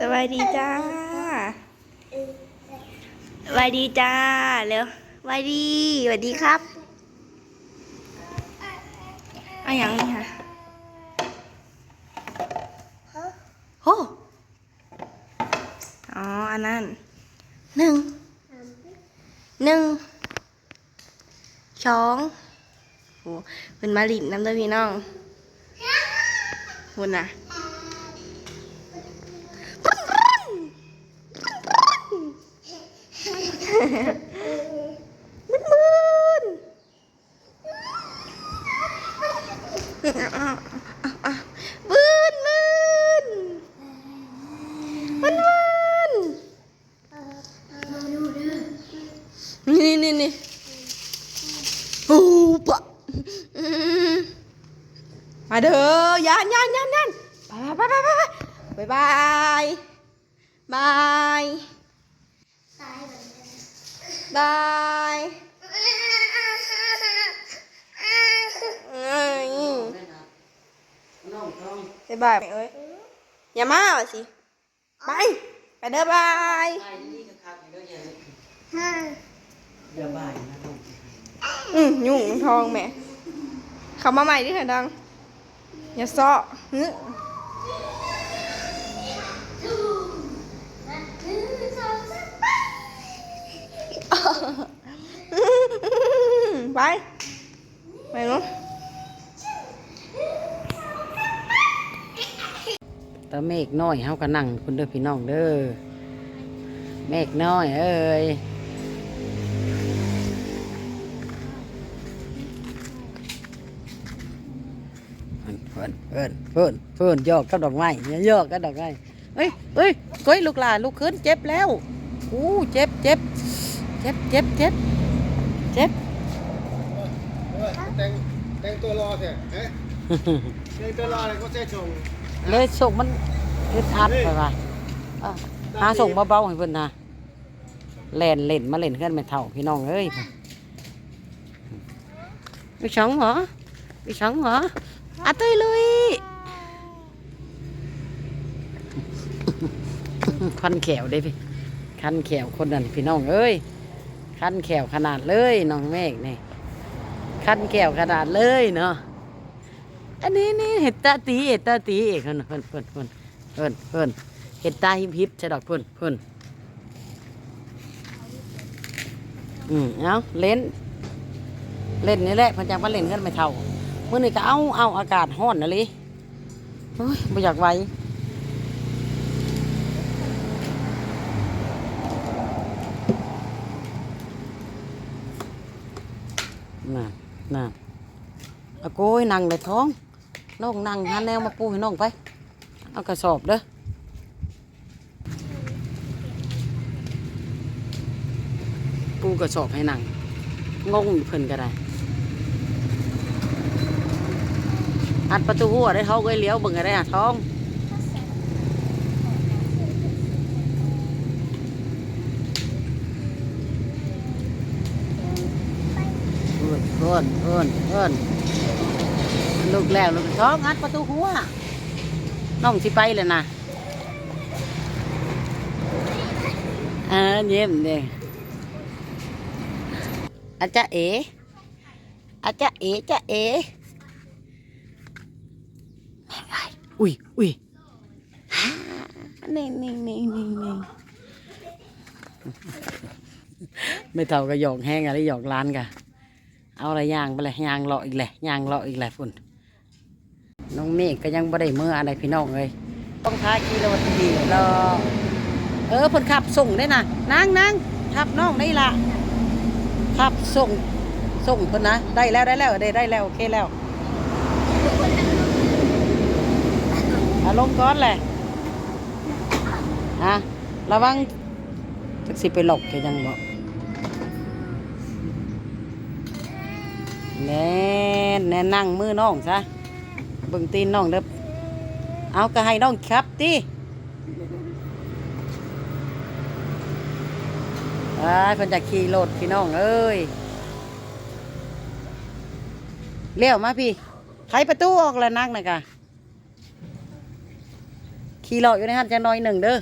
สวัสดีจ้าสวัสดีจ้าเร็วสวัสดีสวัสดีครับเอาอย่างนี้ค่ะโอ้อ๋อ อันนั้นหนึ่งหนึ่งสองโอ้เป็นมาลินน้ำเด้อพี่น้องคุณน่ะ มึนมึนมึนมึนมึนมึนนี่นี่นี่โอ้ปะมมาเด้อยันยันยันยันไปไปไปไปไปบายบาย บายเอ้ยไปบายเอ้ยอย่ามาเอาสิไปไปเด้อบายอย่าบ่ายนะลูกอืมยุ่งทองแหม่เขามาใหม่ดิเถอะดังอย่าซ้อฮึ ไป ไปเนาะตาเมฆน้อยเฮาก็นั่งคุณเด้อพี่น้องเด้อเมฆน้อยเอ้ยเพิ่นเพิ่นเพิ่นเพิ่นยอกกับดอกไม้อย่ายอกกับดอกไม้เอ้ยเอ้ยก้อยลูกหลานลูกขึ้นเจ็บแล้วอู้เจ็บเจ็บ เจ็บเจ็บเจ็บเจ็บแต่งแต่งตัวรอเถอะเอ๊ะแต่งตัวรออะไรก็เสียชงเลยส่งมันอึดอัดไปว่าเอ้าหาส่งเบาๆให้เพิ่นนะเล่นเล่นมาเล่นเพื่อนไม่เท่าพี่น้องเอ้ยไปสองเหรอไปสองเหรออาเต้ยลุยคันแขวได้พี่คันแขวคนนั้นพี่น้องเอ้ย คันแขวขนาดเลยน้องเมฆนี่คันแขวขนาดเลยเนาะอันนี้นี่เห็ดตาตีเห็ดตาตีเอกเพิ่นเพิ่นเพิ่นเพิ่นเพิ่นเพิ่นเห็ดตาหิบหิบใช่ดอกเพิ่นเพิ่นอืมเอาเล่น เล่นนี่แหละพันจังมาเล่นกันไม่เท่าเมื่อนี้ก็เอาเอาอากาศห้อนนะลิโอ้ยไม่อยากไหว น่ะเอาโกยนั่งเลยท้องน้องนั่งหาแนวมาปูให้น้องไป เอากระสอบเด้อปูกระสอบให้นั่งงงเพิ่นก็ได้อัดประตูหัวได้เขาก็เลี้ยวเบิ่งก็ได้อะท้อง เพื่อนเพื่อนเพื่อนเพื่อนลูกแล้วลูกท้องอัดประตูหัวน้องสิไปเลยนะเออเยี่ยมเด้อาจจะเออาจจะเอจะเอแม่งไอ้อุ้ยอุ้ยฮ่านี่นี่นี่นี่นี่ไม่เท่ากับหยอกแห้งอะไรหยอกล้านกะ เอาอะไรยางไปเลยยางเลาะอีกแหละยางเลาะอีกแหละพุ่นน้องเมฆก็ยังบ่ได้เมื่ออะไรพี่น้องเลยต้องท้ากิโลทีรอเออเพิ่นขับส่งได้นะนางนางขับน้องได้ละขับส่งส่งเพิ่นนะได้แล้วได้แล้วได้ได้แล้วโอเคแล้วอารมณ์ก้อนแหละอะระวังจักสิไปหลบแกยังบอก แน่แน่นั่งมือน้องซะเบิ่งตีนน้องเด้อเอาก็ให้น้องครับติอ้ายเพิ่นจะขี่รถพี่น้องเอ้ยเลี้ยวมาพี่ไขประตูออกแล้วนักนะกะขขี่เลาะอยู่ในหันจะน้อยหนึ่งเด้อ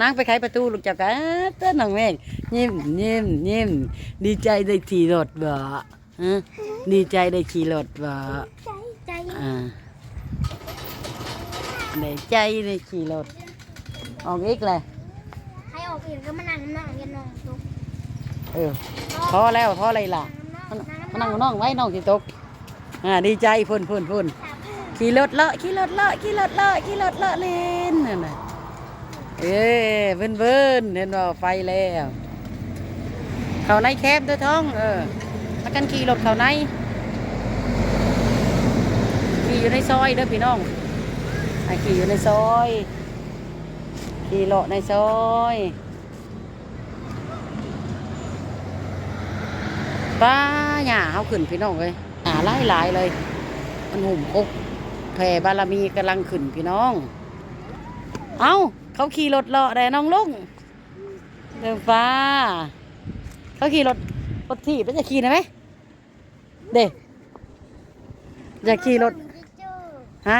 นางไปไขประตูลูกจับกันเต้นน้องเมฆยิ้มยิ้มยิ้มดีใจได้ขี่รถบ่ ฮะดีใจได้ขี่รถบ่ใจใจอ่าได้ใจได้ขี่รถออกอีกเลยให้ออกอีกก็มานั่งน้องยันน้องตกเออพอแล้วพออะไรล่ะมานั่งน้องไว้น้องสิตกอ่าดีใจพุ่นพุ่นพุ่นขี่รถเลาะขี่รถเลาะขี่รถเลาะขี่รถเลาะเล่นนั่นน่ะเอ้เบิ้นเบิ้นเห็นว่าไฟแล้ว เขาในแคบเด้วยท้องเออ มากันขี่รถเขาในขี่อยู่ในซอยเด้อพี่น้องอะขี่อยู่ในซอยขี่เลาะในซอยป้าหย่าเขาขึ้นพี่น้องเลยหาหลายหลายเลย มันหุ่มอกแผ่บารมีกำลังขึ้นพี่น้อง เอาเขาขี่รถเลาะได้น้องลุงเดินฟ้า เขาขี่รถ รถถีบแล้วจะขี่ได้ไหมเด็กอยากขี่รถจืดฮะ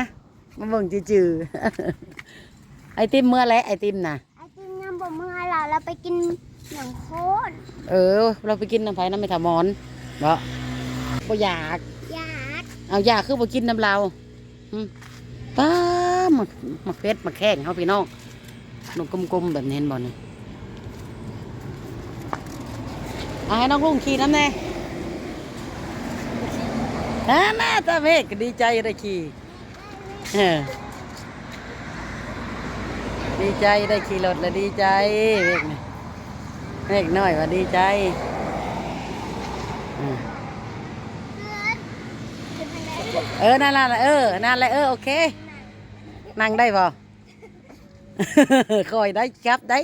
มาเบิ่งจือๆไอติมเมื่อไรไอติมน่ะไอติมยำบะเมื่อเราเราไปกินหนังโคตรเออ เราไปกินน้ำไผ่น้ำไม่ถามอนบ่บ่อยากยาดเอาอยากคือบ่กินน้ำเราอืมป้าหมักหมักเพชรหมักแข้งเขาพี่น้องนกกลมๆแบบนี้เห็นบ่นี่เอาให้น้องลุงขี่น้ำแน่ฮ่าน่าตาเมฆก็ดีใจได้ขี่เออดีใจได้ขี่รถแล้วดีใจเมฆเมฆน้อยว่าดีใจเออ นั่นแหละเออ นั่นแหละเออ โอเค นั่งได้ป่คอยได้ครับได้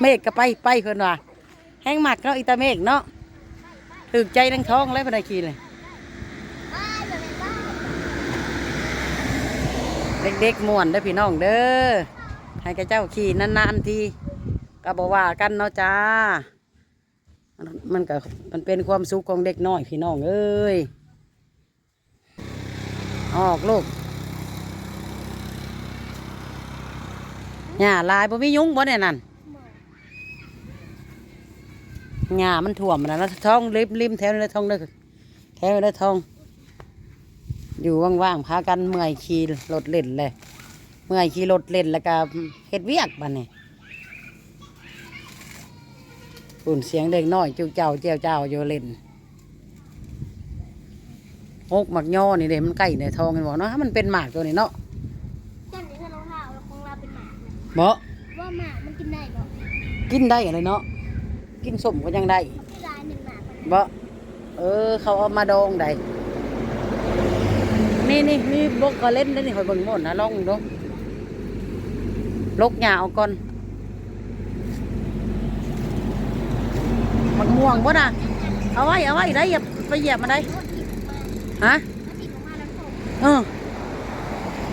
เมฆก็ไปไปคนว่าแห้งหมักเนาะอีตาเมฆเนาะถึกใจทั้งท้องแล้วพนักขี่เลยเด็กๆม่วนเด้อพี่น้องเด้อให้กับเจ้าขี่นานๆทีก็บอกว่ากันเนาะจ้า มันก็มันเป็นความสุขของเด็กน้อยพี่น้องเอ้ยออกลูกหญ้าลายบ่มียุงบ่เนี่ยนั่น หญ้ามันท่วมนะแล้วท้องริมริมแถวนี้เลยท้องเลยแถวนี้เลยท้อง อยู่ว่างๆพากันเมื่อยขี่รถเล่นเลย เมื่อยขี่รถเล่นแล้วก็เฮ็ดเวียกบ้านนี่ปุ่นเสียงเด็กน้อยจิ้วเจ้าเจ้าเจ้าอยู่เล่นหกหมักย่อนี่เด้มันใกล้ในทองกันบอกเนาะมันเป็นหมากตัวนี้เนาะตอนนี้ถ้าเราเท้าเราคงเราเป็นหมานะบ่ว่าหมามันกินได้บ่กินได้อะไรเนาะ กินสมก็ยังได้มันกินลายหนึ่งหมาคนบ่เออ เขาเอามาดองได้นี่นี่มีบกก็เล่นได้นี่คอยเบิ่งหมดนะลองดูลกหญ้าเอาก่อนมักม่วงบ่น่ะเอาไว้ เอาไว้ได้อย่าไปเหยียบมันได้รถติดมาฮะรถติดลงมาแล้วตกเออ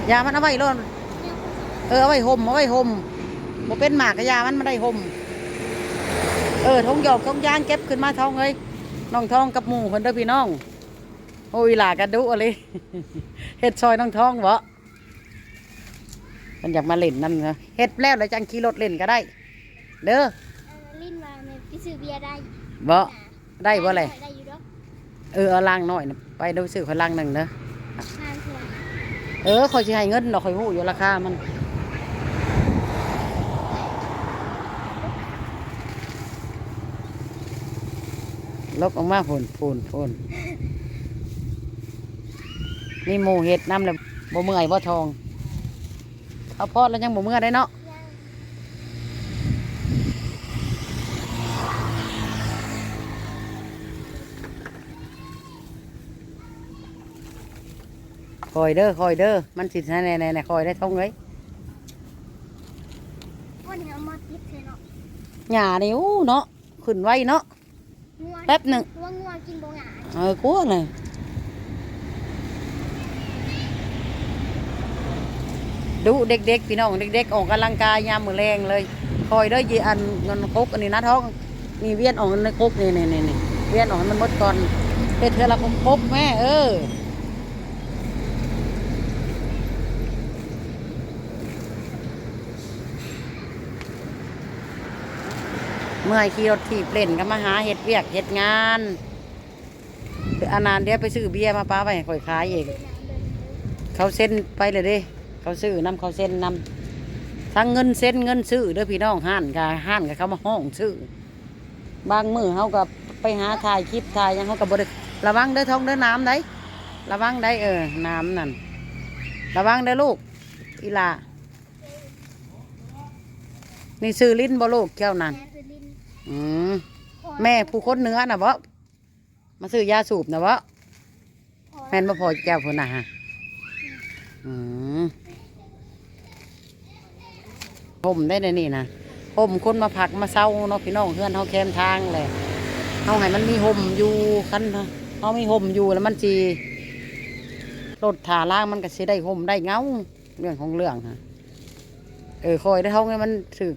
อย่ามันเอาไว้โลนเนี่ยคนสองเออเอาไว้ห่มเอาไว้ห่มบ่เป็นหมากกะยามันมาได้ห่มเออทงหยอกทงยางเก็บขึ้นมาทองเลยน้องทองกับหมู่คนเด้อพี่น้อง โอ้ยหลากระดุอะไรเฮ็ดซอยน้องทองบ่มันอยากมาเล่นนั่นนะเฮ็ดแล้วแล้วจังขี่รถเล่นก็ได้ เด้อเออลิ้นวางเนี่ยพี่ซื้อเบียร์ได้บ่ได้บ่เลยได้อยู่ดอกเออเอาลังหน่อยนะไปดูซื้อคนลังหนึ่งเด้องานเถื่อนเออคอยสิให้เงินดอกคอยหูอยู่ราคามัน ลกออกมาผนผนผนนี่หมูเห็ดน้ำเลยบ่เมื่อยบ่ทองเอาพอดแล้วยังบ่เมื่อยได้เนาะคอยเด้อคอยเด้อมันสิแน่แน่แน่คอยได้ทองเลยวันนี้เอามาพิษเลยเนาะหญ้านี่อู้เนาะขึ้นไว้เนาะงัว แป๊บหนึ่งงัวงัวกินโบหงาเออกลัวเลยดูเด็กๆพี่น้องเด็กๆออกกำลังกายยามมือแรงเลย คอยเด้อยีอันเงินคกอันนี้นะท้องนี่เวียนออกในคกนี่นี่นี่นี่เวียนออกให้มันหมดก่อนเป็นเธอละคกคกแม่เออ เมื่อยขี่รถถีบเล่นก็มาหาเห็ดเวียกเห็ดงานเดี๋ยวอนนานเดี๋ยวไปซื้อเบียร์มาป้าไปค่อยขายเองเขาเซ็นไปเลยด้เขาซื้อนำเขาเซ็นนำทั้งเงินเซ็นเงินซื้อเด้อพี่น้องห้านกาห้านกับเขามาห้องซื้อบางมือเขากับไปหาถ่ายคลิปถ่ายยังเขากับบริระวังเด้อท้องเด้อน้ำได้ระวังได้เออน้ำนั่นระวังเด้อลูกอีลานี่ซื้อลิ้นบ่ลูกเจ้านั่น อืมแม่ผู้คนเนื้อนะบ่มาซื้อยาสูบนะบ่แม่นบ่พอแก้วพุ่นน่ะฮะอืมผมได้ในนี่นะผมคนมาผักมาเศร้าเนาะพี่น้องเพื่อนเฮาแคมทางเลยเฮาให้มันมีห่มอยู่คันเฮามีห่มอยู่แล้วมันสิรถถาล่างมันก็สิได้ห่มได้เงาเรื่องของเรื่องฮะเออคอยได้เท่าไงมันถึก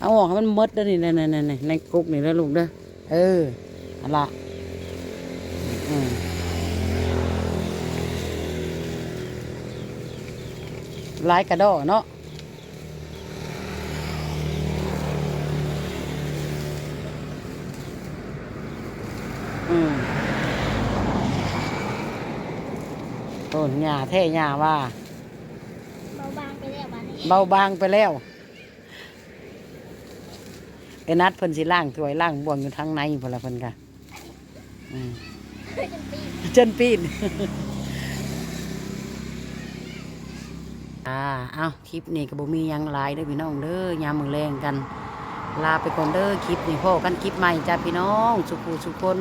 เอาออกให้มันหมดเด้อนี่ในในในในกุกนี่แล้วลูกเด้อเออเอะละอืมลายกระดอเนาะอืมต้นหญ้าแท่หญ้าว่า เบาบางไปแล้ววันนี้เบาบางไปแล้ว ไอ้นัดเพิ่นสิล่างถวยล่างบ่วงอยู่ทางในพนละเพิ่นกะเจนปีนปีนอ่าเอาคลิปนี้ก็บ่มียังหลายเด้อพี่น้องเด้อยามมื้อแรงกัน ลาไปก่อนเด้อคลิปนี้พ่อกันคลิปใหม่จ้าพี่น้อง สุขูสุคน